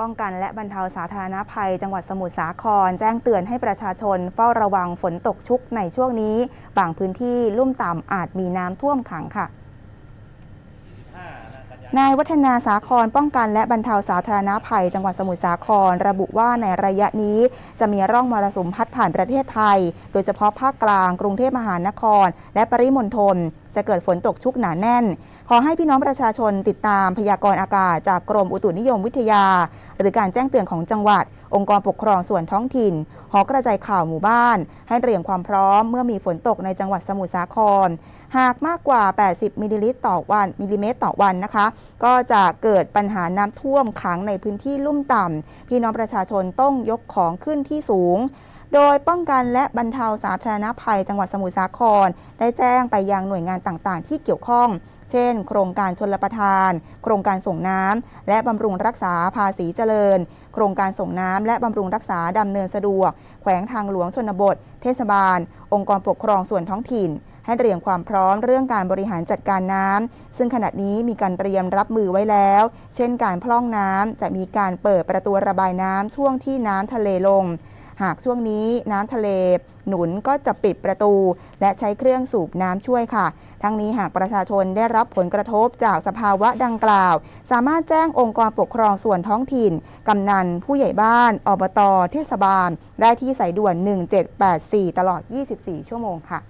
ป้องกันและบรรเทาสาธารณภัย จังหวัดสมุทรสาคร แจ้งเตือนให้ประชาชนเฝ้าระวังฝนตกชุกในช่วงนี้ บางพื้นที่ลุ่มต่ำอาจมีน้ำท่วมขังค่ะนายวัฒนาสาครป้องกันและบรรเทาสาธารณภัย จังหวัดสมุทรสาคร ระบุว่าในระยะนี้ จะมีร่องมรสุมพัดผ่านประเทศไทย โดยเฉพาะภาคกลาง กรุงเทพมหานคร และปริมณฑลจะเกิดฝนตกชุกหนาแน่น ขอให้พี่น้องประชาชนติดตามพยากรณ์อากาศจากกรมอุตุนิยมวิทยา หรือการแจ้งเตือนของจังหวัด องค์กรปกครองส่วนท้องถิ่น หอกระจายข่าวหมู่บ้าน ให้เตรียมความพร้อมเมื่อมีฝนตกในจังหวัดสมุทรสาคร หากมากกว่า 80 มิลลิลิตรต่อวัน มิลลิเมตรต่อวันนะคะ ก็จะเกิดปัญหาน้ำท่วมขังในพื้นที่ลุ่มต่ำพี่น้องประชาชนต้องยกของขึ้นที่สูง โดยป้องกันและบรรเทาสาธารณภัยจังหวัดสมุทรสาคร ได้แจ้งไปยังหน่วยงานต่างๆ ที่เกี่ยวข้องเช่น โครงการชนประทาน โครงการส่งน้ำ และบำรุงรักษาภาษีเจริญ โครงการส่งน้ำและบำรุงรักษาดำเนินสะดวก แขวงทางหลวงชนบท เทศบาล องค์กรปกครองส่วนท้องถิ่น ให้เตรียมความพร้อมเรื่องการบริหารจัดการน้ำ ซึ่งขณะนี้มีการเตรียมรับมือไว้แล้ว เช่น การพร่องน้ำจะมีการเปิดประตูระบายน้ำช่วงที่น้ำทะเลลง หากช่วงนี้น้ำทะเลหนุนก็จะปิดประตู และใช้เครื่องสูบน้ำช่วยค่ะ ทั้งนี้หากประชาชนได้รับผลกระทบจากสภาวะดังกล่าว สามารถแจ้งองค์กรปกครองส่วนท้องถิ่น กำนัน ผู้ใหญ่บ้าน อบต เทศบาล ได้ที่สายด่วน 1784 ตลอด 24 ชั่วโมงค่ะ